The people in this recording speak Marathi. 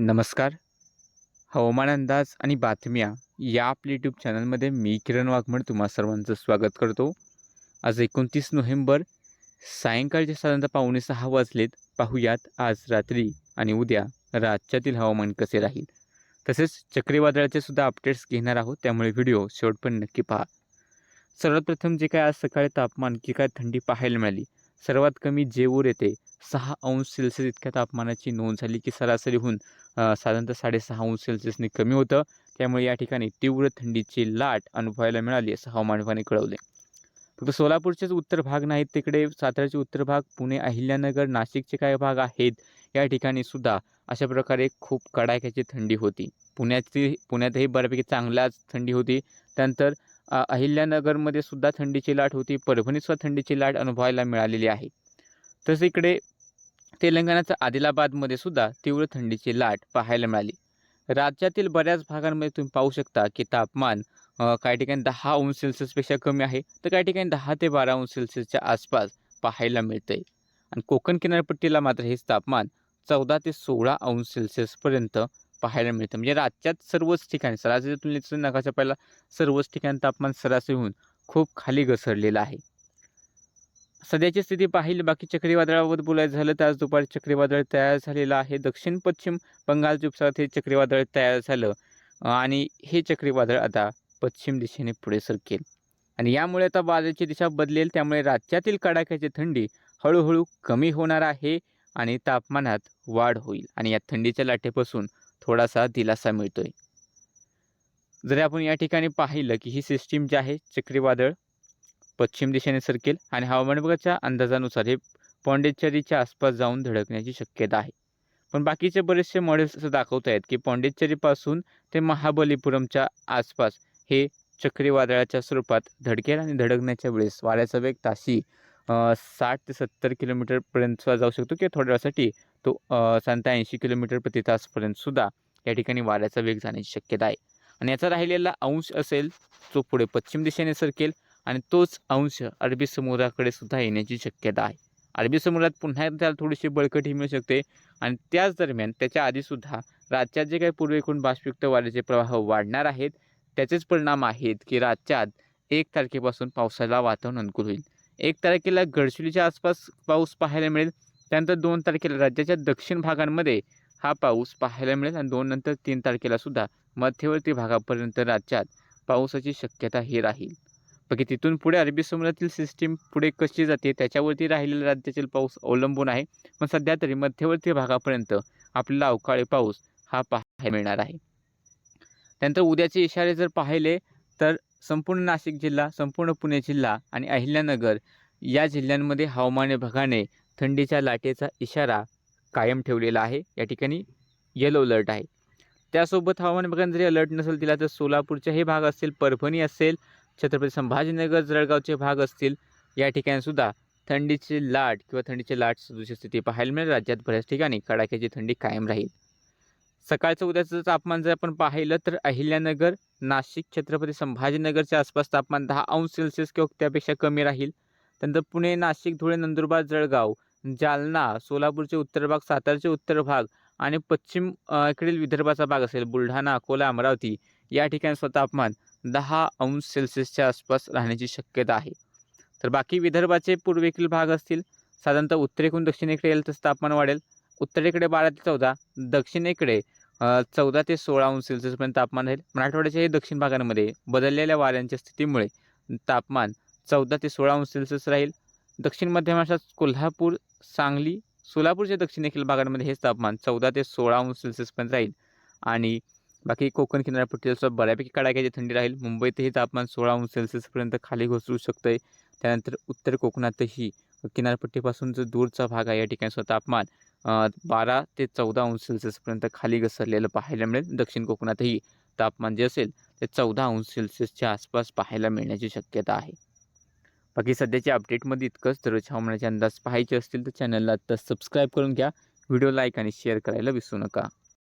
नमस्कार. हवामान अंदाज आणि बातम्या या आपल्या यूट्यूब चॅनलमध्ये मी किरण वाघमड तुम्हा सर्वांचं स्वागत करतो. आज एकोणतीस नोव्हेंबर सायंकाळचे साधारणतः पावणे सहा वाजलेत. पाहूयात आज रात्री आणि उद्या राज्यातील हवामान कसे राहील. तसेच चक्रीवादळाचे सुद्धा अपडेट्स घेणार आहोत त्यामुळे व्हिडिओ शेवटपर्यंत नक्की पहा. सर्वात प्रथम जे काय आज सकाळी तापमान की काय थंडी पाहायला मिळाली? सर्वात कमी जेऊर येथे सहा अंश सेल्सिअस इतक्या तापमानाची नोंद झाली की सरासरीहून साधारणतः साडेसहा अंश सेल्सिअसने कमी होतं. त्यामुळे या ठिकाणी तीव्र थंडीची लाट अनुभवायला मिळाली असं हवामान विभागाने कळवले फक्त सोलापूरचेच उत्तर भाग नाहीत तिकडे साताऱ्याचे उत्तर भाग पुणे अहिल्यानगर नाशिकचे काही भाग आहेत या ठिकाणी सुद्धा अशा प्रकारे खूप कडाक्याची थंडी होती. पुण्याची पुण्यातही बऱ्यापैकी चांगलाच थंडी होती. त्यानंतर अहिल्यानगरमध्ये सुद्धा थंडीची लाट होती. परभणीसुद्धा थंडीची लाट अनुभवायला मिळालेली आहे. तसं इकडे तेलंगणाच्या आदिलाबादमध्ये सुद्धा तीव्र थंडीची लाट पाहायला मिळाली. राज्यातील बऱ्याच भागांमध्ये तुम्ही पाहू शकता की तापमान काही ठिकाणी दहा अंश सेल्सिअसपेक्षा कमी आहे. तर काही ठिकाणी दहा ते बारा अंश सेल्सिअसच्या आसपास पाहायला आहे आणि कोकण किनारपट्टीला मात्र हेच तापमान चौदा ते सोळा अंश सेल्सिअसपर्यंत पाहायला मिळतं. म्हणजे राज्यात सर्वच ठिकाणी सरासरी तुलनेत नकाशा पहिला सर्वच ठिकाणी तापमान सरासरी होऊन खूप खाली घसरलेलं आहे. सध्याची स्थिती पाहिली बाकी चक्रीवादळाबाबत बोलायचं झालं तर आज दुपारी चक्रीवादळ तयार झालेलं आहे. दक्षिण पश्चिम बंगालच्या उपसागरात हे चक्रीवादळ तयार झालं. आणि हे चक्रीवादळ आता पश्चिम दिशेने पुढे सरकेल. आणि यामुळे आता वादळाची दिशा बदलेल त्यामुळे राज्यातील कडाक्याची थंडी हळूहळू कमी होणार आहे आणि तापमानात वाढ होईल. आणि या थंडीच्या लाटेपासून थोडासा दिलासा मिळतो आहे जरी आपण या ठिकाणी पाहिलं की ही सिस्टीम जी आहे चक्रीवादळ पश्चिम दिशेने सरकेल आणि हवामान विभागाच्या अंदाजानुसार हे पॉंडिचेरीच्या आसपास जाऊन धडकण्याची शक्यता आहे. पण बाकीचे बरेचसे मॉडेल्स असं दाखवत आहेत की पॉंडिचेरीपासून ते महाबलीपुरमच्या आसपास हे चक्रीवादळाच्या स्वरूपात धडकेल आणि धडकण्याच्या वेळेस वाऱ्याचा वेग ताशी साठ ते सत्तर किलोमीटरपर्यंत जाऊ शकतो किंवा थोड्या वेळासाठी तो साधारणतः ऐंशी किलोमीटर प्रति तासपर्यंतसुद्धा या ठिकाणी वाऱ्याचा वेग जाण्याची शक्यता आहे. आणि याचा राहिलेला अंश असेल जो पुढे पश्चिम दिशेने सरकेल आणि तोच अंश अरबी समुद्राकडे सुद्धा येण्याची शक्यता आहे. अरबी समुद्रात पुन्हा त्याला थोडीशी बळकटी मिळू शकते आणि त्याच दरम्यान त्याच्या आधीसुद्धा राज्यात जे काही पूर्वेकडून बाष्पयुक्त वाऱ्याचे प्रवाह वाढणार आहेत त्याचेच परिणाम आहेत की राज्यात एक तारखेपासून पावसाला वातावरण अनुकूल होईल. एक तारखेला गडचिरोलीच्या आसपास पाऊस पाहायला मिळेल त्यानंतर दोन तारखेला राज्याच्या दक्षिण भागांमध्ये हा पाऊस पाहायला मिळेल आणि दोन नंतर तीन तारखेला सुद्धा मध्यवर्ती भागापर्यंत राज्यात पावसाची शक्यता ही राहील. बाकी तिथून पुढे अरबी समुद्रातील सिस्टीम पुढे कशी जाते त्याच्यावरती राहिलेला राज्यातील पाऊस अवलंबून आहे. पण सध्या तरी मध्यवर्ती भागापर्यंत आपल्याला अवकाळी पाऊस हा पाहायला मिळणार आहे. त्यानंतर उद्याचे इशारे जर पाहिले तर संपूर्ण नाशिक जिल्हा संपूर्ण पुणे जिल्हा आणि अहिल्यानगर या जिल्ह्यांमध्ये हवामान विभागाने थंडीच्या लाटेचा इशारा कायम ठेवलेला आहे. या ठिकाणी येलो अलर्ट आहे. त्यासोबत हवामान विभागाने जरी अलर्ट नसेल दिला तर सोलापूरचे हे भाग असतील परभणी असेल छत्रपती संभाजीनगर जळगावचे भाग असतील या ठिकाणीसुद्धा थंडीची लाट किंवा थंडीची लाट सदृश स्थिती पाहायला मिळेल. राज्यात बऱ्याच ठिकाणी कडाक्याची थंडी कायम राहील. सकाळचं उद्याचं तापमान जर आपण पाहिलं तर अहिल्यानगर नाशिक छत्रपती संभाजीनगरच्या आसपास तापमान दहा अंश सेल्सिअस किंवा त्यापेक्षा कमी राहील. त्यानंतर पुणे नाशिक धुळे नंदुरबार जळगाव जालना सोलापूरचे उत्तर भाग सातारचे उत्तर भाग आणि पश्चिम इकडील विदर्भाचा भाग असेल बुलढाणा अकोला अमरावती या ठिकाणी सुद्धा तापमान दहा अंश सेल्सिअसच्या आसपास राहण्याची शक्यता आहे. तर बाकी विदर्भाचे पूर्वेकडील भाग असतील साधारणतः उत्तरेकडून दक्षिणेकडे येईल तसं तापमान वाढेल. उत्तरेकडे बारा ते चौदा दक्षिणेकडे चौदा ते सोळा अंश सेल्सिअसपर्यंत तापमान राहील. मराठवाड्याच्या हे दक्षिण भागांमध्ये बदललेल्या वाऱ्यांच्या स्थितीमुळे तापमान चौदा ते सोळा अंश सेल्सिअस राहील. दक्षिण मध्य महाराष्ट्रात कोल्हापूर सांगली सोलापूरच्या दक्षिणेकडील भागांमध्ये हेच तापमान चौदा ते सोळा अंश सेल्सिअसपर्यंत राहील. आणि बाकी कोकण किनारपट्टीला बऱ्यापैकी कडाक्याची थंडी राहील. मुंबईतही तापमान सोळा अंश सेल्सिअसपर्यंत खाली घसरू शकतं आहे त्यानंतर उत्तर कोकणातही किनारपट्टीपासून जो दूरचा भाग आहे या ठिकाणी सुद्धा तापमान बारा ते चौदा अंश सेल्सिअसपर्यंत खाली घसरलेलं पाहायला मिळेल. दक्षिण कोकणातही तापमान जे असेल ते चौदा अंश सेल्सिअसच्या आसपास पाहायला मिळण्याची शक्यता आहे. बाकी सध्याच्या अपडेटमध्ये इतकंच दररोज हवामानाचे अंदाज पाहायचे असतील तर चॅनलला आता सबस्क्राईब करून घ्या. व्हिडिओ लाईक आणि शेअर करायला विसरू नका.